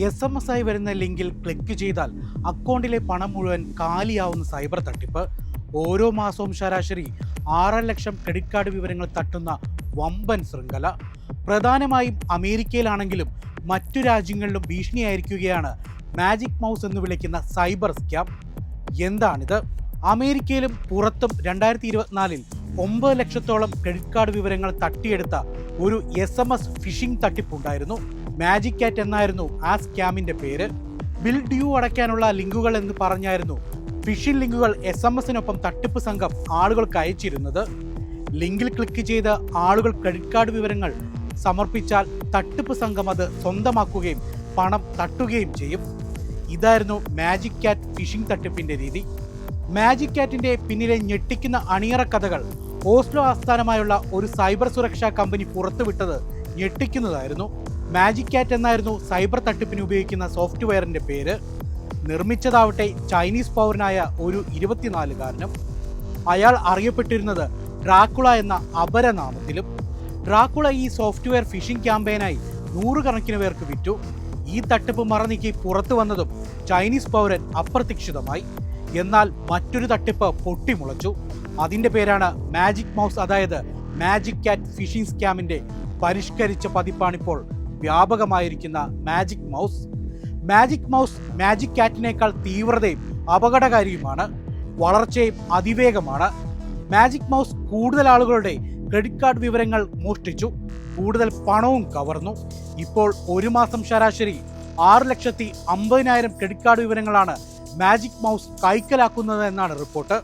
S M S ആയി വരുന്ന ലിങ്കിൽ ക്ലിക്ക് ചെയ്താൽ അക്കൗണ്ടിലെ പണം മുഴുവൻ കാലിയാവുന്ന സൈബർ തട്ടിപ്പ്. ഓരോ മാസവും ശരാശരി ആറര ലക്ഷം ക്രെഡിറ്റ് കാർഡ് വിവരങ്ങൾ തട്ടുന്ന വമ്പൻ ശൃംഖല. പ്രധാനമായും അമേരിക്കയിലാണെങ്കിലും മറ്റു രാജ്യങ്ങളിലും ഭീഷണിയായിരിക്കുകയാണ് മാജിക് മൗസ് എന്ന് വിളിക്കുന്ന സൈബർ സ്കാം. എന്താണിത്? അമേരിക്കയിലും പുറത്തും രണ്ടായിരത്തി ഇരുപത്തിനാലിൽ ഒമ്പത് ലക്ഷത്തോളം ക്രെഡിറ്റ് കാർഡ് വിവരങ്ങൾ തട്ടിയെടുത്ത ഒരു എസ് എം എസ് ഫിഷിംഗ് തട്ടിപ്പുണ്ടായിരുന്നു. മാജിക് കാറ്റ് എന്നായിരുന്നു ആ സ്കാമിന്റെ പേര്. ബിൽ ഡ്യൂ അടയ്ക്കാനുള്ള ലിങ്കുകൾ എന്ന് പറഞ്ഞായിരുന്നു ഫിഷിംഗ് ലിങ്കുകൾ എസ് എം എസിനൊപ്പം തട്ടിപ്പ് സംഘം ആളുകൾക്ക് അയച്ചിരുന്നത്. ലിങ്കിൽ ക്ലിക്ക് ചെയ്ത് ആളുകൾ ക്രെഡിറ്റ് കാർഡ് വിവരങ്ങൾ സമർപ്പിച്ചാൽ തട്ടിപ്പ് സംഘം അത് സ്വന്തമാക്കുകയും പണം തട്ടുകയും ചെയ്യും. ഇതായിരുന്നു മാജിക് കാറ്റ് ഫിഷിംഗ് തട്ടിപ്പിന്റെ രീതി. മാജിക് കാറ്റിന്റെ പിന്നിലെ ഞെട്ടിക്കുന്ന അണിയറ കഥകൾ ഓസ്ലോ ആസ്ഥാനമായുള്ള ഒരു സൈബർ സുരക്ഷാ കമ്പനി പുറത്തുവിട്ടത് ഞെട്ടിക്കുന്നതായിരുന്നു. മാജിക് കാറ്റ് എന്നായിരുന്നു സൈബർ തട്ടിപ്പിന് ഉപയോഗിക്കുന്ന സോഫ്റ്റ്വെയറിന്റെ പേര്. നിർമ്മിച്ചതാവട്ടെ ചൈനീസ് പൗരനായ ഒരു ഇരുപത്തിനാലുകാരനും. അയാൾ അറിയപ്പെട്ടിരുന്നത് ഡ്രാക്കുള എന്ന അപരനാമത്തിലും. ഡ്രാക്കുള ഈ സോഫ്റ്റ്വെയർ ഫിഷിംഗ് ക്യാമ്പയിനായി നൂറുകണക്കിന് പേർക്ക് വിറ്റു. ഈ തട്ടിപ്പ് മറനീക്കി പുറത്തു വന്നതും ചൈനീസ് പൗരൻ അപ്രതീക്ഷിതമായി. എന്നാൽ മറ്റൊരു തട്ടിപ്പ് പൊട്ടിമുളച്ചു. അതിന്റെ പേരാണ് മാജിക് മൗസ് അതായത് മാജിക് കാറ്റ് ഫിഷിംഗ് സ്കാമിന്റെ പരിഷ്കരിച്ച പതിപ്പാണിപ്പോൾ വ്യാപകമായിരിക്കുന്ന magic mouse. Magic mouse magic കാറ്റിനേക്കാൾ തീവ്രതയും അപകടകാരിയുമാണ് വളർച്ചയും അതിവേഗമാണ്. മാജിക് മൗസ് കൂടുതൽ ആളുകളുടെ ക്രെഡിറ്റ് കാർഡ് വിവരങ്ങൾ മോഷ്ടിച്ചു കൂടുതൽ പണവും കവർന്നു. ഇപ്പോൾ ഒരു മാസം ശരാശരി ആറ് ലക്ഷത്തി അമ്പതിനായിരം ക്രെഡിറ്റ് കാർഡ് വിവരങ്ങളാണ് മാജിക് മൗസ് കൈക്കലാക്കുന്നത് എന്നാണ് റിപ്പോർട്ട്.